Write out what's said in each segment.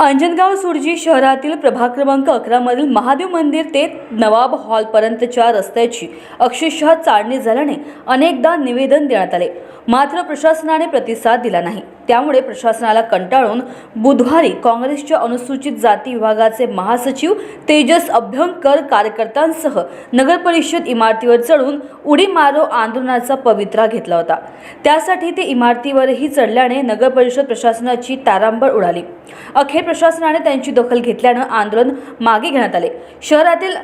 अंजनगाव सुरजी शहरातील प्रभाग क्रमांक अकरामधील महादेव मंदिर ते नवाब हॉलपर्यंतच्या रस्त्याची अक्षरशः चाळणी झाल्याने अनेकदा निवेदन देण्यात आले. मात्र प्रशासनाने प्रतिसाद दिला नाही. त्यामुळे प्रशासनाला कंटाळून बुधवारी काँग्रेसच्या अनुसूचित जाती विभागाचे महासचिव तेजस अभ्यंकर कार्यकर्त्यांसह नगरपरिषद इमारतीवर चढून उडी मारो आंदोलनाचा पवित्रा घेतला होता. त्यासाठी ते इमारतीवरही चढल्याने नगरपरिषद प्रशासनाची तारांबळ उडाली. अखेर प्रशासनाने त्यांची दखल घेतल्यानं आंदोलन मागे घेण्यात आले. शहरातील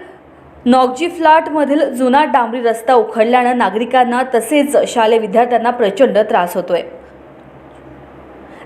नॉगजी फ्लॅटमधील जुना डांबरी रस्ता उखडल्यानं नागरिकांना तसेच शालेय विद्यार्थ्यांना प्रचंड त्रास होतोय.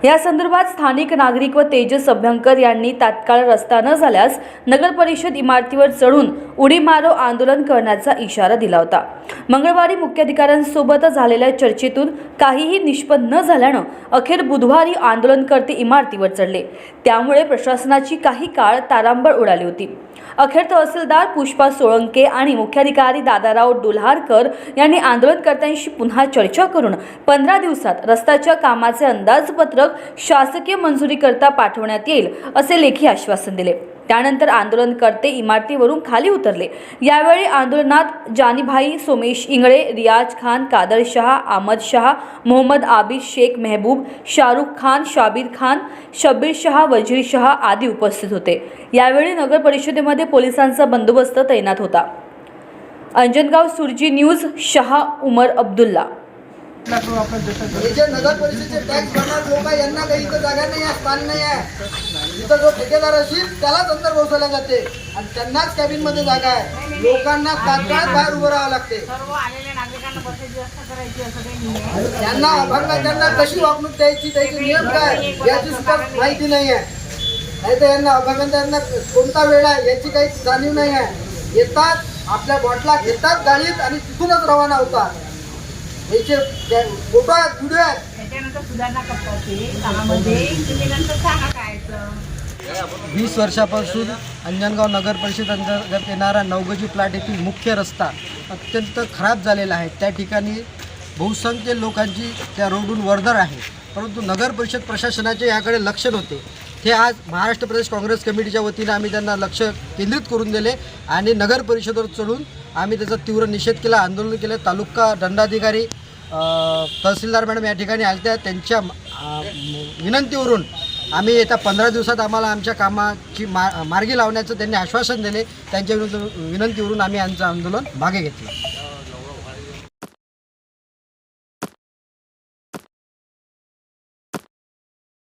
या संदर्भात स्थानिक नागरिक व तेजस अभ्यंकर यांनी तात्काळ रस्ता न झाल्यास नगर परिषद इमारतीवर चढून उडी मारो आंदोलन करण्याचा इशारा दिला होता. मंगळवारी मुख्याधिकाऱ्यांसोबत झालेल्या चर्चेतून काहीही निष्पन्न न झाल्यानं अखेर बुधवारी आंदोलनकर्ते इमारतीवर चढले. त्यामुळे प्रशासनाची काही काळ तारांबळ उडाली होती. अखेर तहसीलदार पुष्पा सोळंके आणि मुख्याधिकारी दादाराव डुल्हारकर यांनी आंदोलनकर्त्यांशी पुन्हा चर्चा करून पंधरा दिवसात रस्त्याच्या कामाचे अंदाजपत्रक शासकीय मंजुरीकरता पाठवण्यात येईल असे लेखी आश्वासन दिले. त्यानंतर आंदोलनकर्ते इमारतीवरून खाली उतरले. यावेळी आंदोलनात जानीभाई सोमेश इंगळे रियाज खान कादर शहा अहमद शहा मोहम्मद आबिद शेख मेहबूब शाहरुख खान शाबीर खान शब्बीर शहा वजीर शहा आदी उपस्थित होते. यावेळी नगर परिषदेमध्ये पोलिसांचा बंदोबस्त तैनात होता. अंजनगाव सुरजी न्यूज शहा उमर अब्दुल्ला. हे जे नगर परिषदेचे टॅक्स भरणार लोक आहे यांना काही इथं जागा नाही आहे स्थान नाही आहे. इथं जो ठेकेदार असेल त्यालाच अंतर बसवल्या जाते. आणि त्यांनाच कॅबिनमध्ये जागा आहे. लोकांना तात्काळ बाहेर उभं राहावं लागते. सर्व आलेल्या नागरिकांना बसायची व्यवस्था करायची असं काही नाही आहे. त्यांना अभंगाच्यांना कशी वागणूक द्यायची त्याचे नियम काय याची सुद्धा माहिती नाही आहे. नाही तर यांना अभंगाच्यांना कोणता वेळ आहे याची काही जाणीव नाही आहे. येतात आपल्या बॉटला घेतात गाडीत आणि तिथूनच रवाना होतात. याचे फोटो आहेत व्हिडिओ आहेत त्याच्यानंतर सुधारणा करतात ते कामामध्ये तुम्ही नंतर सांगा काय तर. वीस वर्षापासून अंजनगाव नगर परिषद अंतर्गत येणारा नवगजी प्लॅट येथील मुख्य रस्ता अत्यंत खराब झालेला आहे. त्या ठिकाणी बहुसंख्य लोकांची त्या रोडून वर्दळ आहे. परंतु नगर परिषद प्रशासनाचे याकडे लक्ष नव्हते. ते आज महाराष्ट्र प्रदेश काँग्रेस कमिटीच्या वतीनं आम्ही त्यांना लक्ष केंद्रित करून दिले आणि नगर परिषदेवर चढून आम्ही त्याचा तीव्र निषेध केला आंदोलन केलं. तालुका दंडाधिकारी तहसीलदार मॅडम या ठिकाणी आल्या त्यांच्या विनंतीवरून आम्ही येत्या पंधरा दिवसात आम्हाला आमच्या कामाची मा मार्गी लावण्याचं त्यांनी आश्वासन दिले. त्यांच्या विनंतीवरून आम्ही आमचं आंदोलन मागे घेतलं.